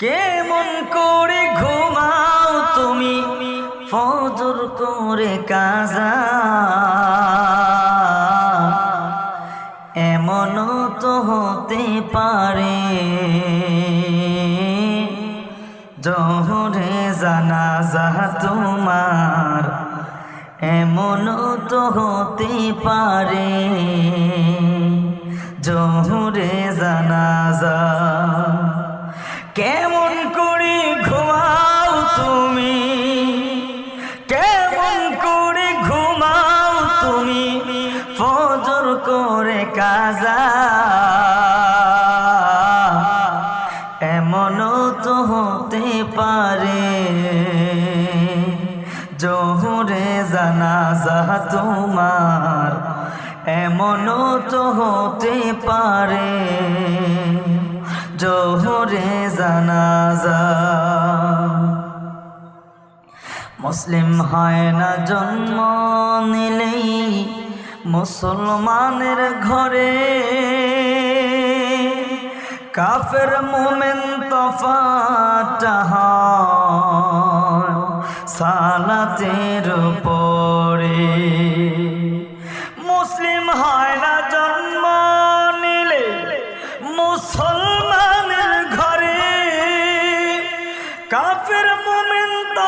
কেমন করে ঘুমাও তুমি? ফজর করে কাজা। এমনও তো হতে পারে। জহরে জানাজা তোমার এমনও তো হতে পারে। কেমন করে ঘুমাও তুমি? কেমন করে ঘুমাও তুমি? ফজর করে কাজা। এমনও তো হতে পারে, জোহরে জানাজা তোমার। এমনও তো হতে পারে। জোহরে জানাজা। মুসলিম হয় না জন্ম নিলেই মুসলমানের ঘরে। কাফের মোমেন তফাটা সালাতের পরে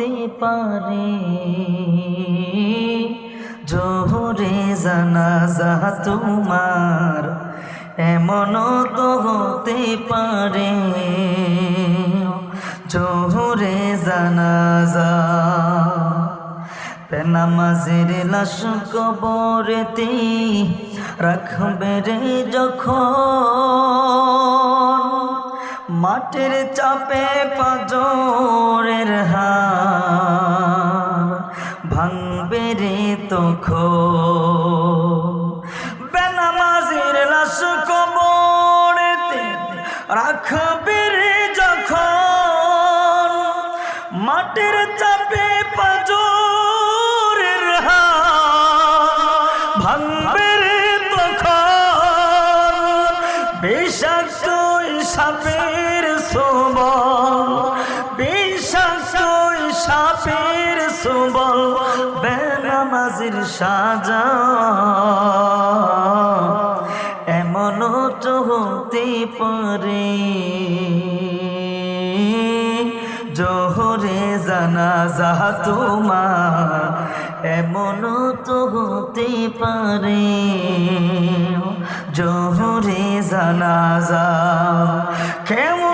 হতে পারে। জোহরে জানাজা তোমার এমন তো হতে পারে। জোহরে জানাজা নামাজের লাশ কবরেতে রাখবে রে যখন। মাটির চাপে পাজরের হার তখন বেনামাজির লাশ কবরেতে রাখবে যখন। মাটির চাপে পাজরের ভাঙবে তখন। বিষাক্ত সাপের সুবল, বিষাক্ত সাপের সুবল। বেনামাজির সাজা। এমনও তো হতে পারে। জোহরে জানাজা তোমার এমনও তো হতে পারে। জোহরে জানাজা কেমন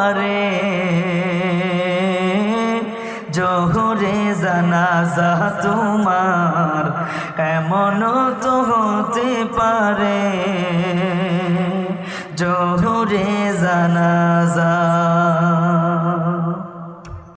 পারে। জোহরে জানাজা তোমার এমনও তো হতে পারে? জোহরে জানাজা